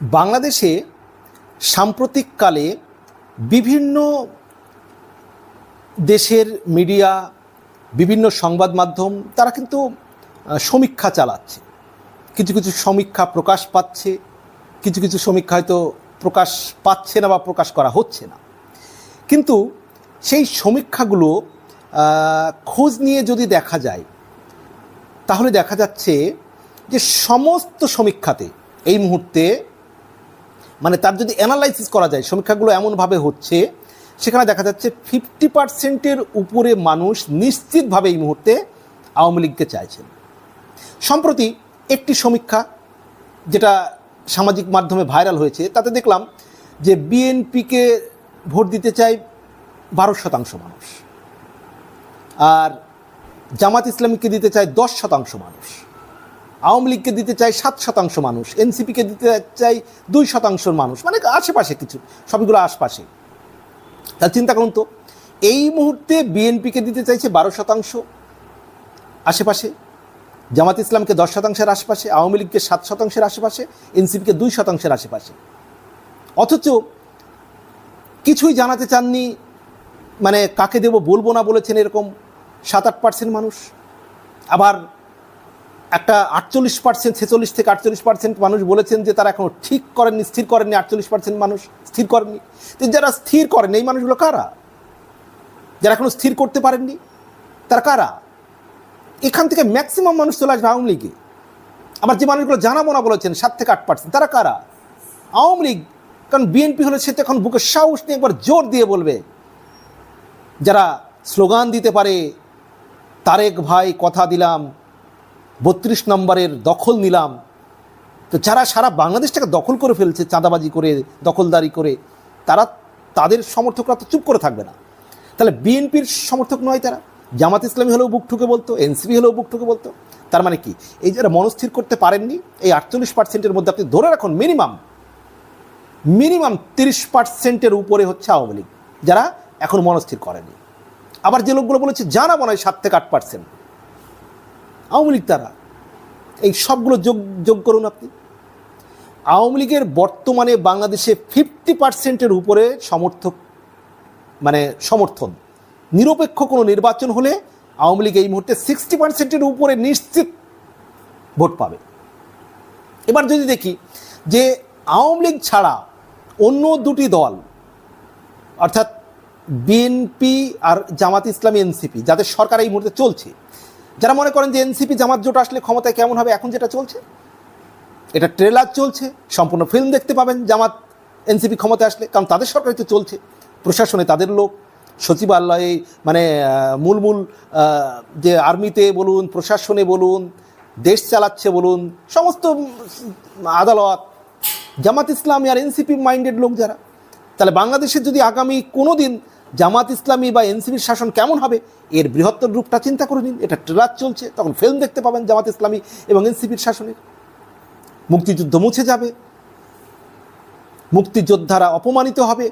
বাংলাদেশে সাম্প্রতিককালে বিভিন্ন দেশের মিডিয়া, বিভিন্ন সংবাদ মাধ্যম, তারা কিন্তু সমীক্ষা চালাচ্ছে। কিছু কিছু সমীক্ষা প্রকাশ পাচ্ছে, কিছু কিছু সমীক্ষা হয়তো প্রকাশ পাচ্ছে না বা প্রকাশ করা হচ্ছে না। কিন্তু সেই সমীক্ষাগুলো খোঁজ নিয়ে যদি দেখা যায়, তাহলে দেখা যাচ্ছে যে সমস্ত সমীক্ষাতে এই মুহূর্তে মানে তার যদি অ্যানালাইসিস করা যায় সমীক্ষাগুলো এমনভাবে হচ্ছে, সেখানে দেখা যাচ্ছে ফিফটি পার্সেন্টের উপরে মানুষ নিশ্চিতভাবে এই মুহূর্তে আওয়ামী লীগকে চাইছেন। সম্প্রতি একটি সমীক্ষা যেটা সামাজিক মাধ্যমে ভাইরাল হয়েছে, তাতে দেখলাম যে বিএনপিকে ভোট দিতে চায় বারো শতাংশ মানুষ, আর জামাত ইসলামীকে দিতে চায় দশ শতাংশ মানুষ। আওয়ামী লীগকে দিতে চায় সাত শতাংশ মানুষ এনসিপিকে দিতে চাই দুই শতাংশ মানুষ মানে আশেপাশে কিছু, সবগুলো আশপাশে। তাহলে চিন্তা করুন তো, এই মুহূর্তে বিএনপিকে দিতে চাইছে বারো শতাংশ আশেপাশে, জামাত ইসলামকে দশ শতাংশের আশেপাশে, আওয়ামী লীগকে সাত শতাংশের আশেপাশে এনসিপিকে দুই শতাংশের আশেপাশে। অথচ কিছুই জানাতে চাননি মানে কাকে দেব বলব না বলেছেন এরকম সাত আট পার্সেন্ট মানুষ। আবার একটা আটচল্লিশ পার্সেন্ট ছেচল্লিশ থেকে আটচল্লিশ পার্সেন্ট মানুষ বলেছেন যে তারা এখনও ঠিক করেননি, স্থির করেননি, আটচল্লিশ পার্সেন্ট মানুষ স্থির করেননি। তো যারা স্থির করেন, এই মানুষগুলো কারা? যারা এখনও স্থির করতে পারেননি, তারা কারা? এখান থেকে ম্যাক্সিমাম মানুষ চলে আসবে আওয়ামী লীগে। আবার যে মানুষগুলো জানাব না বলেছেন, সাত থেকে আট পার্সেন্ট তারা কারা? আওয়ামী লীগ, কারণ বিএনপি হলে সে তো এখন বুকের সাহস নিয়ে একবার জোর দিয়ে বলবে। যারা স্লোগান দিতে পারে, তারেক ভাই কথা দিলাম বত্রিশ নম্বরের দখল নিলাম। তো যারা সারা বাংলাদেশটাকে দখল করে ফেলছে, চাঁদাবাজি করে, দখলদারি করে, তারা তাদের সমর্থকরা তো চুপ করে থাকবে না। তাহলে বিএনপির সমর্থক নয় তারা। জামাত ইসলামী হলেও বুক ঠুকে বলতো, এনসিপি হলেও বুক ঠুকে বলতো। তার মানে কি? এই যারা মনস্থির করতে পারেননি, এই আটচল্লিশ পার্সেন্টের মধ্যে আপনি ধরে রাখুন মিনিমাম মিনিমাম তিরিশ পার্সেন্টের উপরে হচ্ছে আওয়ামী লীগ, যারা এখন মনস্থির করেনি। আবার যে লোকগুলো বলেছে, জানাব না সাত থেকে আট পার্সেন্ট আওয়ামী লীগ তারা এই সবগুলো যোগ যোগ করুন আপনি। আওয়ামী লীগের বর্তমানে বাংলাদেশে ফিফটি পার্সেন্টের উপরে সমর্থক মানে সমর্থন। নিরপেক্ষ কোনো নির্বাচন হলে আওয়ামী লীগ এই মুহূর্তে সিক্সটি পার্সেন্টের উপরে নিশ্চিত ভোট পাবে। এবার যদি দেখি যে আওয়ামী লীগ ছাড়া অন্য দুটি দল, অর্থাৎ বিএনপি আর জামাত ইসলামী এনসিপি, যাদের সরকার এই মুহূর্তে চলছে যারা মনে করেন যে এনসিপি জামাত জোট আসলে ক্ষমতায় কেমন হবে, এখন যেটা চলছে, এটা ট্রেলার চলছে, সম্পূর্ণ ফিল্ম দেখতে পাবেন জামাত এনসিপি ক্ষমতায় আসলে, কারণ তাদের সরকারই তো চলছে, প্রশাসনে তাদের লোক, সচিবালয়ে মানে মূল মূল যে আর্মিতে বলুন, প্রশাসনে বলুন, দেশ চালাচ্ছে বলুন, সমস্ত আদালত, জামাত ইসলামী আর এনসিপি মাইন্ডেড লোক যারা, তাহলে বাংলাদেশের যদি আগামী কোনো দিন জামাত ইসলামী বা এনসিপির শাসন কেমন হবে? এর বৃহত্তর রূপটা চিন্তা করে নিন। এটা ট্রেলার চলছে। তখন ফিল্ম দেখতে পাবেন জামাত ইসলামী এবং এনসিপির শাসনের। মুক্তিযুদ্ধ মুছে যাবে। মুক্তিযোদ্ধারা অপমানিত হবে।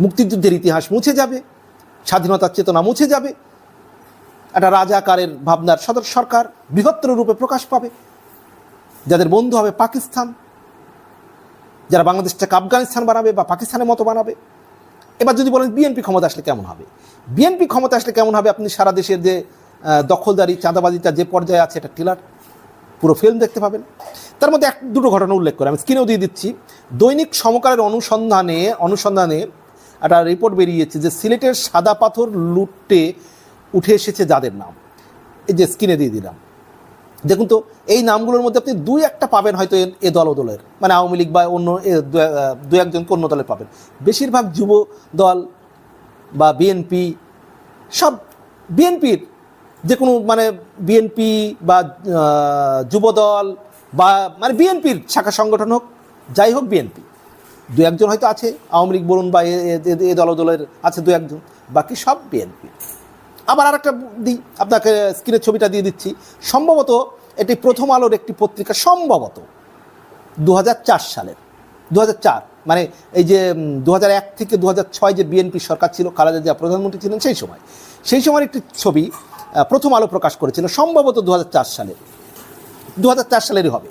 মুক্তিযুদ্ধের ইতিহাস মুছে যাবে। স্বাধীনতার চেতনা মুছে যাবে। একটা রাজাকারের ভাবনার সদর সরকার বৃহত্তর রূপে প্রকাশ পাবে। যাদের বন্ধু হবে পাকিস্তান। যারা বাংলাদেশটাকে আফগানিস্তান বানাবে বা পাকিস্তানের মতো বানাবে। এবার যদি বলেন বিএনপি ক্ষমতা আসলে কেমন হবে? বিএনপি ক্ষমতা আসলে কেমন হবে? আপনি সারা দেশের যে দখলদারি, চাঁদাবাজিটা যে পর্যায়ে আছে, এটা টিলার পুরো ফিল্ম দেখতে পাবেন। তার মধ্যে এক, দুটো ঘটনা উল্লেখ করে। আমি স্ক্রিনেও দিয়ে দিচ্ছি। দৈনিক সমকালের অনুসন্ধানে অনুসন্ধানে একটা রিপোর্ট বেরিয়েছে যে, সিলেটের সাদা পাথর লুটে উঠে এসেছে যাদের নাম। এই যে স্ক্রিনে দিয়ে দিলাম। দেখুন তো, এই নামগুলোর মধ্যে আপনি দুই একটা পাবেন হয়তো এ- দল দলের। মানে আওয়ামী লীগ বা অন্য দু- একজনকে অন্য দলের পাবেন। বেশিরভাগ যুব দল বা বিএনপি সব বিএনপির যে কোনো মানে বিএনপি বা যুবদল বা মানে বিএনপির শাখা সংগঠন হোক, যাই হোক বিএনপি দু একজন হয়তো আছে, আওয়ামী লীগ বলুন বা এ দল দলের আছে দু একজন, বাকি সব বিএনপি আবার আরেকটা দিই আপনাকে স্ক্রিনের ছবিটা দিয়ে দিচ্ছি। সম্ভবত এটি প্রথম আলোর একটি পত্রিকা, সম্ভবত দু হাজার চার সালের। দু হাজার চার মানে এই যে দু হাজার এক থেকে দু হাজার ছয় যে বিএনপি সরকার ছিল, খালেদা জিয়া প্রধানমন্ত্রী ছিলেন সেই সময়। সেই সময় একটি ছবি প্রথম আলো প্রকাশ করেছিল, সম্ভবত দু সালের দু সালেরই হবে।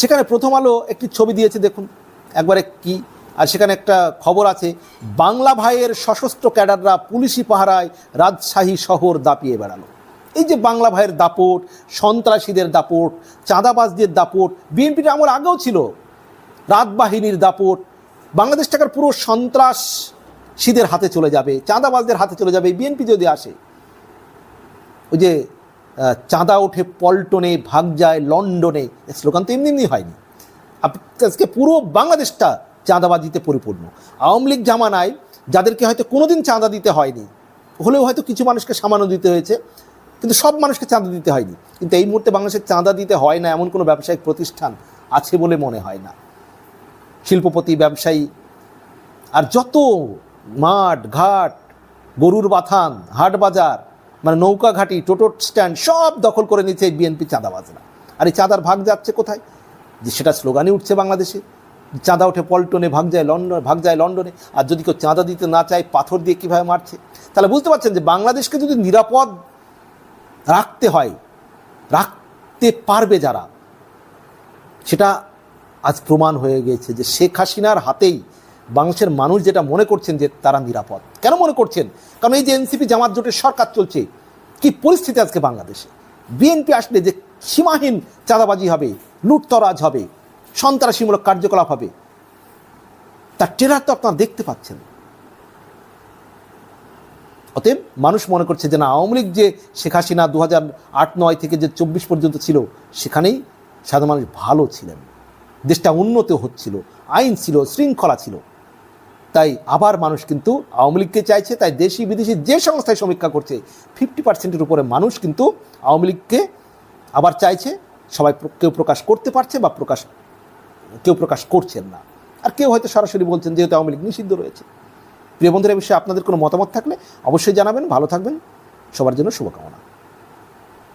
সেখানে প্রথম আলো একটি ছবি দিয়েছে, দেখুন, একবারে কি আর সেখানে একটা খবর আছে, বাংলা ভাইয়ের সশস্ত্র ক্যাডাররা পুলিশি পাহারায় রাজশাহী শহর দাপিয়ে বেড়ালো। এই যে বাংলা ভাইয়ের দাপট, সন্ত্রাসীদের দাপট, চাঁদাবাজদের দাপট বিএনপির আমল আগেও ছিল। রাত বাহিনীর দাপট, বাংলাদেশ টাকার পুরো সন্ত্রাসীদের হাতে চলে যাবে, চাঁদাবাজদের হাতে চলে যাবে বিএনপি যদি আসে, ওই যে চাঁদা ওঠে পল্টনে, ভাগ যায় লন্ডনে স্লোগান তো এমনি এমনি হয়নি। আজকে পুরো বাংলাদেশটা চাঁদাবাজিতে পরিপূর্ণ। আওয়ামী লীগ জামানায় যাদেরকে হয়তো কোনোদিন চাঁদা দিতে হয়নি, হলেও হয়তো কিছু মানুষকে সামান্য দিতে হয়েছে, কিন্তু সব মানুষকে চাঁদা দিতে হয়নি। কিন্তু এই মুহূর্তে বাংলাদেশের চাঁদা দিতে হয় না এমন কোনো ব্যবসায়িক প্রতিষ্ঠান আছে বলে মনে হয় না। শিল্পপতি, ব্যবসায়ী, আর যত মাঠ, ঘাট, গরুর বাথান, হাট বাজার মানে নৌকা ঘাটি টোটো স্ট্যান্ড সব দখল করে নিচ্ছে এই বিএনপি চাঁদাবাজরা। আর এই চাঁদার ভাগ যাচ্ছে কোথায়? যে সেটা স্লোগানই উঠছে বাংলাদেশে। চাঁদা ওঠে পল্টনে ভাগ যায় লন্ডন, ভাগ যায় লন্ডনে। আর যদি কেউ চাঁদা দিতে না চায়, পাথর দিয়ে কীভাবে মারছে? তাহলে বুঝতে পারছেন যে বাংলাদেশকে যদি নিরাপদ রাখতে হয়, রাখতে পারবে যারা, সেটা আজ প্রমাণ হয়ে গিয়েছে যে শেখ হাসিনার হাতেই বাংলাদেশের মানুষ যেটা মনে করছেন যে তারা নিরাপদ। কেন মনে করছেন? কারণ এই যে এনসিপি জামাত জোটের সরকার চলছে, কি পরিস্থিতি আজকে বাংলাদেশে? বিএনপি আসলে যে সীমাহীন চাঁদাবাজি হবে, লুটতরাজ হবে সন্ত্রাসীমূলক কার্যকলাপ হবে। তার টেরার তো আপনারা দেখতে পাচ্ছেন। অতএব মানুষ মনে করছে যে না, আওয়ামী লীগ যে শেখ হাসিনা দু হাজার আট, নয় থেকে যে চব্বিশ পর্যন্ত ছিল, সেখানেই সাধারণ মানুষ ভালো ছিলেন। দেশটা উন্নত হচ্ছিল, আইন ছিল, শৃঙ্খলা ছিল। তাই আবার মানুষ কিন্তু আওয়ামী লীগকে চাইছে, তাই দেশি বিদেশি যে সংস্থায় সমীক্ষা করছে, ফিফটি পার্সেন্টের উপরে মানুষ কিন্তু আওয়ামী লীগকে আবার চাইছে, সবাই কেউ প্রকাশ করতে পারছে বা প্রকাশ কেউ প্রকাশ করছেন না। আর কেউ হয়তো সরাসরি বলছেন যেহেতু আওয়ামী লীগ নিষিদ্ধ রয়েছে। প্রিয় বন্ধুরা বিষয়ে আপনাদের কোনো মতামত থাকলে অবশ্যই জানাবেন। ভালো থাকবেন। সবার জন্য শুভকামনা।